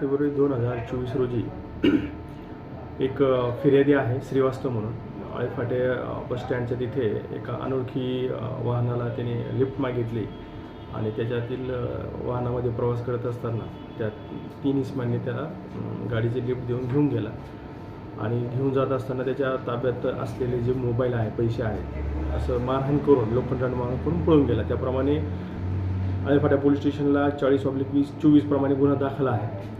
February दोन हजार चोवीस रोजी एक फिर्यादी आहे श्रीवास्तव म्हणून. आळेफाटे बस स्टँडच्या तिथे एका अनोळखी वाहनाला त्याने लिफ्ट मागितली आणि त्याच्यातील वाहनामध्ये प्रवास करत असताना त्या तीन इसमांनी त्याला गाडीची लिफ्ट देऊन घेऊन गेला. आणि घेऊन जात असताना त्याच्या ताब्यात असलेले जे मोबाईल आहे पैसे आहेत असं मारहाण करून लोखंडाण मारहाण करून पळून गेला. त्याप्रमाणे आळेफाट्या पोलीस स्टेशनला चाळीस ऑब्लिक वीस चोवीस प्रमाणे गुन्हा दाखल आहे.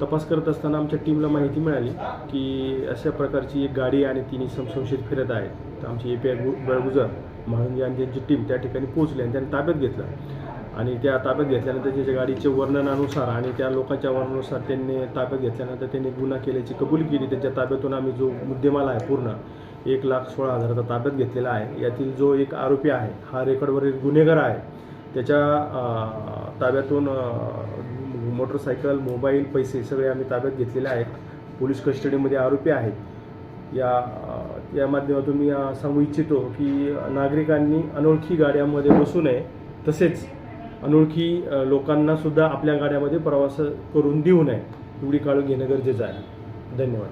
तपास करत असताना आमच्या टीमला माहिती मिळाली की अशा प्रकारची एक गाडी आणि तिने संशयित फिरत आहे तर आमची ए पी आय बेळगुजर महांगी आणि त्यांची टीम त्या ठिकाणी पोहोचली आणि त्यांनी ताब्यात घेतलं. आणि त्या ताब्यात घेतल्यानंतर त्याच्या गाडीचे वर्णनानुसार आणि त्या लोकांच्या वर्णनानुसार त्यांनी ताब्यात घेतल्यानंतर त्यांनी गुन्हा केल्याची कबुली केली. त्यांच्या ताब्यातून आम्ही जो मुद्देमाल आहे पूर्ण एक लाख सोळा हजाराचा ताब्यात घेतलेला आहे. यातील जो एक आरोपी आहे हा रेकॉर्डवरील गुन्हेगार आहे. त्याच्या ताब्यातून मोटरसायकल मोबाईल पैसे सगळे आम्ही ताब्यात घेतलेले आहेत. पोलीस कस्टडीमध्ये आरोपी आहेत. या या माध्यमातून मी सांगू इच्छितो की नागरिकांनी अनोळखी गाड्यामध्ये बसू नये. तसेच अनोळखी लोकांनासुद्धा आपल्या गाड्यामध्ये प्रवास करून देऊ नये. एवढी काळजी घेणं गरजेचं आहे. धन्यवाद.